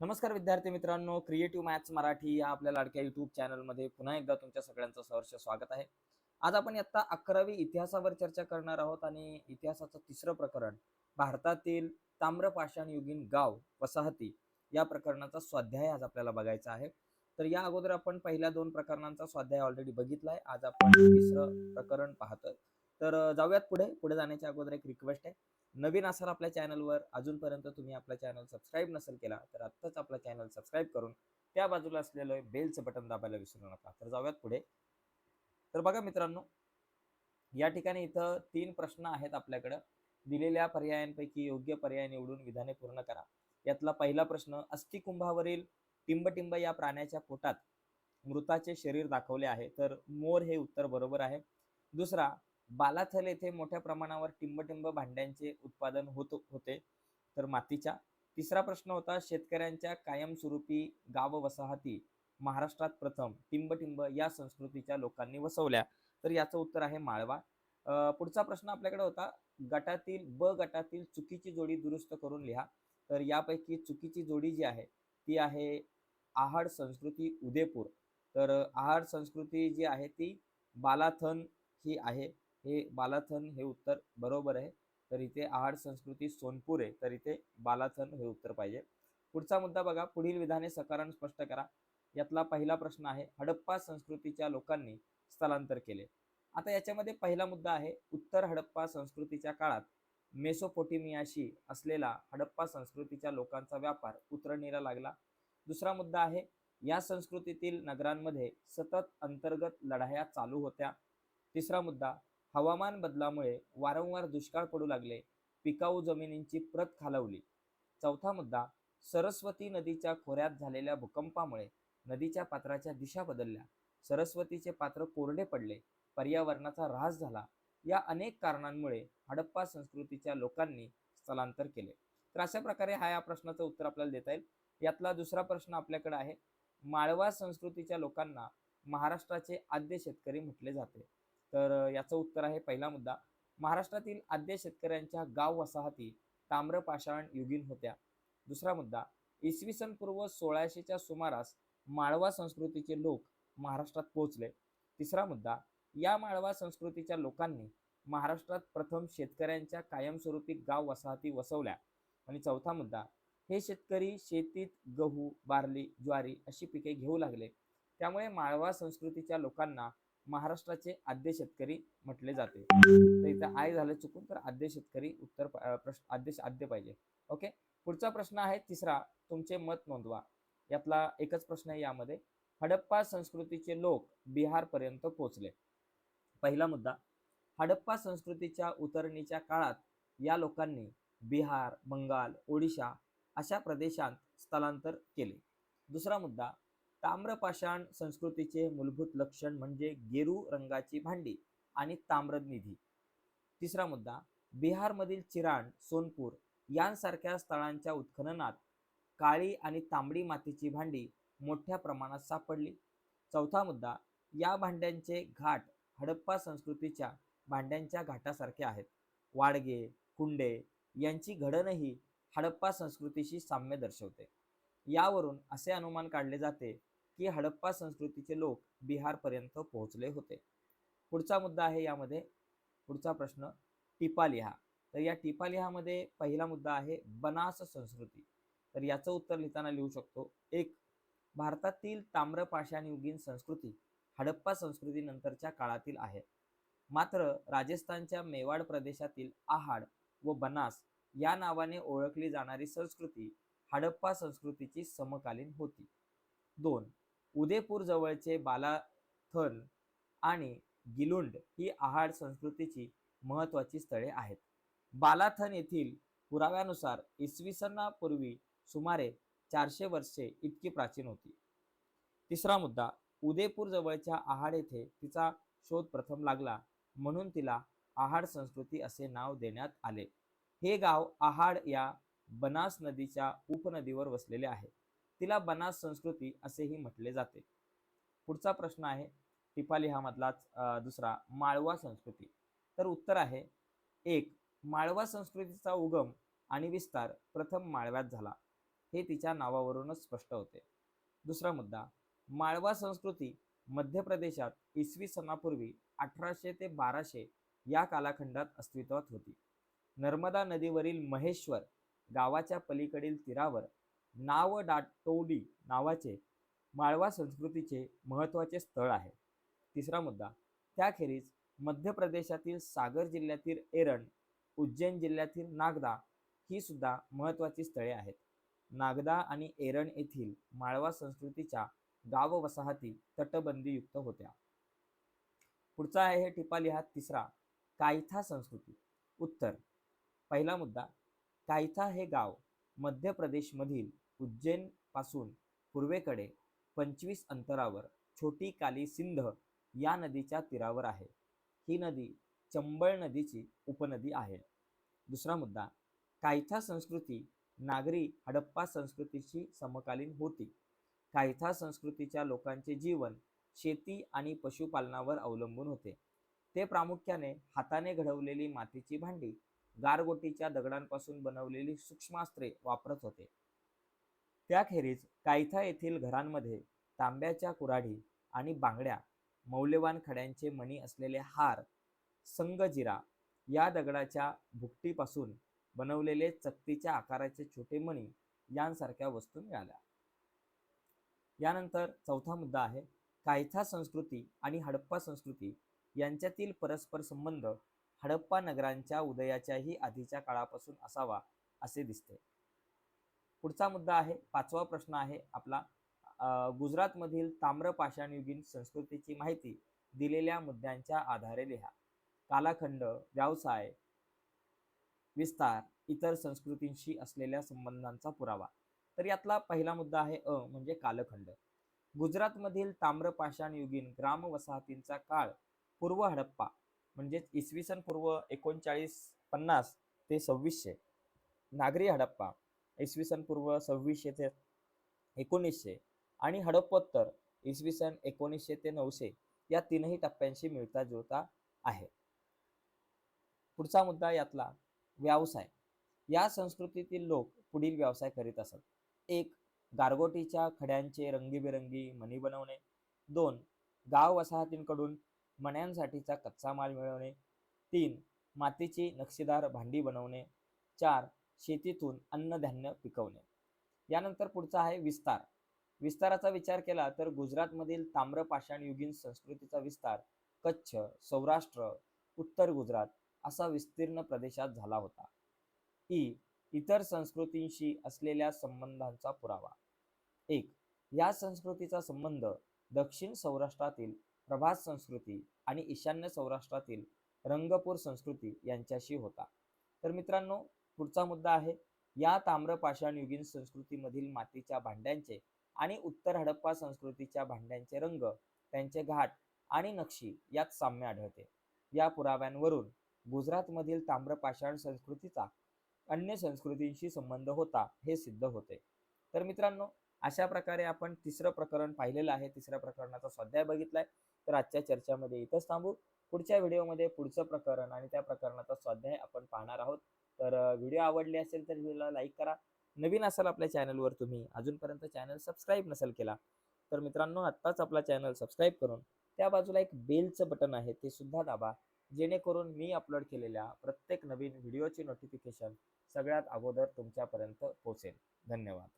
नमस्कार विद्यार्थी मित्रांनो क्रिएटिव्ह मॅथ्स मराठी या आपल्या लाडक्या युट्यूब चॅनलमध्ये पुन्हा एकदा तुमच्या सगळ्यांचं सहर्ष स्वागत आहे. आज आपण इयत्ता अकरावी इतिहासावर चर्चा करणार आहोत आणि इतिहासाचं तिसरं प्रकरण भारतातील ताम्रपाषाण युगीन गाव वसाहती या प्रकरणाचा स्वाध्याय आज आपल्याला बघायचा आहे. तर या अगोदर आपण पहिल्या दोन प्रकरणांचा स्वाध्याय ऑलरेडी बघितलाय. आज आपण तिसरं प्रकरण पाहतोय. तर जाऊयात पुढे. पुढे जाण्याच्या अगोदर एक रिक्वेस्ट आहे. नवीन असाल आपल्या चॅनलवर अजूनपर्यंत तुम्ही आपला चॅनल सबस्क्राईब नसेल केला तर आत्ताच आपला चॅनल सबस्क्राईब करून त्या बाजूला असलेलं बेलचं बटन दाबायला विसरू नका. तर जाऊयात पुढे. तर बघा मित्रांनो या ठिकाणी इथं तीन प्रश्न आहेत आपल्याकडं. दिलेल्या पर्यायांपैकी योग्य पर्याय निवडून विधाने पूर्ण करा. यातला पहिला प्रश्न अस्थिकुंभावरील टिंबटिंब या प्राण्याच्या पोटात मृताचे शरीर दाखवले आहे तर मोर हे उत्तर बरोबर आहे. दुसरा बालाथल येथे मोठ्या प्रमाणावर टिंबटिंब भांड्यांचे उत्पादन होत होते. तर मातीच्या. तिसरा प्रश्न होता शेतकऱ्यांच्या कायमस्वरूपी गाव वसाहती महाराष्ट्रात प्रथम टिंबटिंब या संस्कृतीच्या लोकांनी वसवल्या. तर याचं उत्तर आहे माळवा. पुढचा प्रश्न आपल्याकडे होता गटातील ब गटातील चुकीची जोडी दुरुस्त करून लिहा. तर यापैकी चुकीची जोडी जी आहे ती आहे आहाड संस्कृती उदयपूर. तर आहाड संस्कृती जी आहे ती बालाथन ही आहे. हे बालाथन हे उत्तर बरोबर आहे. तर इथे आहार संस्कृती सोनपूर आहे तर इथे बालाथन हे उत्तर पाहिजे. पुढचा मुद्दा बघा पुढील विधाने सकारण स्पष्ट करा. यातला पहिला प्रश्न आहे हडप्पा संस्कृतीच्या लोकांनी स्थलांतर केले. आता याच्यामध्ये पहिला मुद्दा आहे उत्तर हडप्पा संस्कृतीच्या काळात मेसोपोटेमियाशी असलेला हडप्पा संस्कृतीच्या लोकांचा व्यापार उतरणीला लागला. दुसरा मुद्दा आहे या संस्कृतीतील नगरांमध्ये सतत अंतर्गत लढाया चालू होत्या. तिसरा मुद्दा हवामान बदलामुळे वारंवार दुष्काळ पडू लागले. पिकाऊ जमिनींची प्रत खालवली. चौथा मुद्दा सरस्वती नदीच्या खोऱ्यात झालेल्या भूकंपामुळे नदीच्या पात्राच्या दिशा बदलल्या. सरस्वतीचे पात्र कोरडे पडले. पर्यावरणाचा ऱ्हास झाला. या अनेक कारणांमुळे हडप्पा संस्कृतीच्या लोकांनी स्थलांतर केले. तर अशा प्रकारे हा या प्रश्नाचं उत्तर आपल्याला देता येईल. यातला दुसरा प्रश्न आपल्याकडे आहे. माळवा संस्कृतीच्या लोकांना महाराष्ट्राचे आद्य शेतकरी म्हटले जाते. तर याचं उत्तर आहे पहिला मुद्दा. महाराष्ट्रातील आद्य शेतकऱ्यांच्या गाव वसाहती ताम्रपाषाण युगीन होत्या. दुसरा मुद्दा इसवी सन पूर्व सोळाशेच्या सुमारास माळवा संस्कृतीचे लोक महाराष्ट्रात पोहोचले. तिसरा मुद्दा या माळवा संस्कृतीच्या लोकांनी महाराष्ट्रात प्रथम शेतकऱ्यांच्या कायमस्वरूपी गाव वसाहती वसवल्या. आणि चौथा मुद्दा हे शेतकरी शेतीत गहू बार्ली ज्वारी अशी पिके घेऊ लागले. त्यामुळे माळवा संस्कृतीच्या लोकांना महाराष्ट्राचे आद्य शेतकरी म्हटले जाते. तर इथं आय झालं चुकून तर आद्य शेतकरी उत्तर प्रश्न आद्य आद्य पाहिजे. ओके पुढचा प्रश्न आहे तिसरा तुमचे मत नोंदवा. यातला एकच प्रश्न आहे यामध्ये. हडप्पा संस्कृतीचे लोक बिहारपर्यंत पोहोचले. पहिला मुद्दा हडप्पा संस्कृतीच्या उतरणीच्या काळात या लोकांनी बिहार बंगाल ओडिशा अशा प्रदेशांत स्थलांतर केले. दुसरा मुद्दा ताम्रपाषाण संस्कृतीचे मूलभूत लक्षण म्हणजे गेरू रंगाची भांडी आणि ताम्रनिधी तिसरा मुद्दा बिहारमधील चिराण सोनपूर यांसारख्या स्थळांच्या उत्खननात काळी आणि तांबडी मातीची भांडी मोठ्या प्रमाणात सापडली. चौथा मुद्दा या भांड्यांचे घाट हडप्पा संस्कृतीच्या भांड्यांच्या घाटासारखे आहेत. वाडगे कुंडे यांची घडणही हडप्पा संस्कृतीशी साम्य दर्शवते. यावरून असे अनुमान काढले जाते की हडप्पा संस्कृतीचे लोक बिहारपर्यंत पोहोचले होते. पुढचा मुद्दा आहे यामध्ये पुढचा प्रश्न टिपा लिहा तर या टिपा लिहामध्ये पहिला मुद्दा आहे बनास संस्कृती. तर याचं उत्तर लिहिताना लिहू शकतो एक भारतातील ताम्रपाषाण युगीन संस्कृती हडप्पा संस्कृतीनंतरच्या काळातील आहे. मात्र राजस्थानच्या मेवाड प्रदेशातील आहाड व बनास या नावाने ओळखली जाणारी संस्कृती हडप्पा संस्कृतीची समकालीन होती. दोन उदयपूर जवळचे बालाथन आणि गिलुंड ही आहाड संस्कृतीची महत्वाची स्थळे आहेत. बालाथन येथील पुराव्यानुसार इसवी सनापूर्वी सुमारे चारशे वर्षे इतकी प्राचीन होती. तिसरा मुद्दा उदयपूर जवळच्या आहाड येथे तिचा शोध प्रथम लागला म्हणून तिला आहाड संस्कृती असे नाव देण्यात आले. हे गाव आहाड या बनास नदीच्या उपनदीवर वसलेले आहे. तिला बनास संस्कृती असेही म्हटले जाते. पुढचा प्रश्न आहे टिपाली हा मधलाच दुसरा माळवा संस्कृती. तर उत्तर आहे एक माळवा संस्कृतीचा उगम आणि विस्तार प्रथम माळव्यात झाला. हे तिच्या नावावरूनच स्पष्ट होते. दुसरा मुद्दा माळवा संस्कृती मध्य प्रदेशात इसवी सनापूर्वी अठराशे ते बाराशे या कालखंडात अस्तित्वात होती. नर्मदा नदीवरील महेश्वर गावाच्या पलीकडील तीरावर नाव डाटोली नावाचे माळवा संस्कृतीचे महत्त्वाचे स्थळ आहे. तिसरा मुद्दा त्याखेरीज मध्य प्रदेशातील सागर जिल्ह्यातील एरण उज्जैन जिल्ह्यातील नागदा ही सुद्धा महत्त्वाची स्थळे आहेत. नागदा आणि एरण येथील माळवा संस्कृतीच्या गाव वसाहती तटबंदीयुक्त होत्या. पुढचा आहे हे टिपा लिहा तिसरा कायथा संस्कृती. उत्तर पहिला मुद्दा कायथा हे गाव मध्य प्रदेशमधील उज्जैनपासून पूर्वेकडे पंचवीस अंतरावर छोटी काली सिंध या नदीच्या तीरावर आहे. ही नदी चंबळ नदीची उपनदी आहे. दुसरा मुद्दा कायथा संस्कृती नागरी हडप्पा संस्कृतीशी समकालीन होती. कायथा संस्कृतीच्या लोकांचे जीवन शेती आणि पशुपालनावर अवलंबून होते. ते प्रामुख्याने हाताने घडवलेली मातीची भांडी गारगोटीच्या दगडांपासून बनवलेली सूक्ष्मास्त्रे वापरत होते. त्याखेरीज कायथा येथील घरांमध्ये तांब्याच्या कुऱ्हाडी आणि बांगड्या मौल्यवान खड्यांचे मणी असलेले हार संगजिरा या दगडाच्या भुकटीपासून बनवलेले चकतीच्या आकाराचे छोटे मणी यांसारख्या वस्तू मिळाल्या. यानंतर चौथा मुद्दा आहे कायथा संस्कृती आणि हडप्पा संस्कृती यांच्यातील परस्पर संबंध हडप्पा नगरांच्या उदयाच्याही आधीच्या काळापासून असावा असे दिसते. पुढचा मुद्दा आहे पाचवा प्रश्न आहे आपला. गुजरातमधील ताम्रपाषाणयुगीन संस्कृतीची माहिती दिलेल्या मुद्द्यांच्या आधारे लिहा. कालखंड व्यवसाय विस्तार इतर संस्कृतींशी असलेल्या संबंधांचा पुरावा. तर यातला पहिला मुद्दा आहे अ म्हणजे कालखंड. गुजरातमधील ताम्रपाषाणयुगीन ग्राम वसाहतींचा काळ पूर्व हडप्पा म्हणजेच इसवी सन पूर्व एकोणचाळीस पन्नास ते सव्वीसशे. नागरी हडप्पा इसवी सन पूर्व सव्वीसशे ते एकोणीसशे आणि हडप्पोत्तर इसवी सन एकोणीसशे ते नऊशे या तीनही टप्प्यांशी मिळता जुळता आहे. पुढचा मुद्दा यातला व्यवसाय. या संस्कृतीतील लोक पुढील व्यवसाय करीत असत. एक गारगोटीच्या खड्यांचे रंगीबेरंगी मणी बनवणे. दोन गाव वसाहतींकडून मण्यांसाठीचा कच्चा माल मिळवणे. तीन मातीची नक्षीदार भांडी बनवणे. चार शेतीतून अन्नधान्य पिकवणे. यानंतर पुढचा आहे विस्तार. विस्ताराचा विचार केला तर गुजरातमधील ताम्रपाषाणयुगीन संस्कृतीचा विस्तार कच्छ सौराष्ट्र उत्तर गुजरात असा विस्तीर्ण प्रदेशात झाला होता. ई. इतर संस्कृतींशी असलेल्या संबंधांचा पुरावा. एक. या संस्कृतीचा संबंध दक्षिण सौराष्ट्रातील प्रभास संस्कृती आणि ईशान्य सौराष्ट्रातील रंगपूर संस्कृती यांच्याशी होता. तर मित्रांनो पुढचा मुद्दा आहे. या ताम्रपाषाणयुगीन संस्कृतीमधील मातीच्या भांड्यांचे आणि उत्तर हडप्पा संस्कृतीच्या भांड्यांचे रंग त्यांचे घाट आणि नक्षी यात साम्य आढळते. या पुराव्यांवरून गुजरातमधील ताम्रपाषाण संस्कृतीचा अन्य संस्कृतींशी संबंध होता हे सिद्ध होते. तर मित्रांनो अशा प्रकारे आपण तिसरं प्रकरण पाहिलेलं आहे. तिसऱ्या प्रकरणाचा स्वाध्याय बघितलाय. तर आजच्या चर्चामध्ये इथंच थांबू. पुढच्या व्हिडिओमध्ये पुढचं प्रकरण आणि त्या प्रकरणाचा स्वाध्याय आपण पाहणार आहोत. तर व्हिडिओ आवडले असेल तर व्हिडिओला लाईक करा. नवीन असाल आपल्या चॅनलवर तुम्ही अजूनपर्यंत चॅनल सबस्क्राईब नसेल केला तर मित्रांनो आत्ताच आपला चॅनल सबस्क्राईब करून त्या बाजूला एक बेलचं बटन आहे ते सुद्धा दाबा जेणेकरून मी अपलोड केलेल्या प्रत्येक नवीन व्हिडिओची नोटिफिकेशन सगळ्यात अगोदर तुमच्यापर्यंत पोहोचेल. धन्यवाद.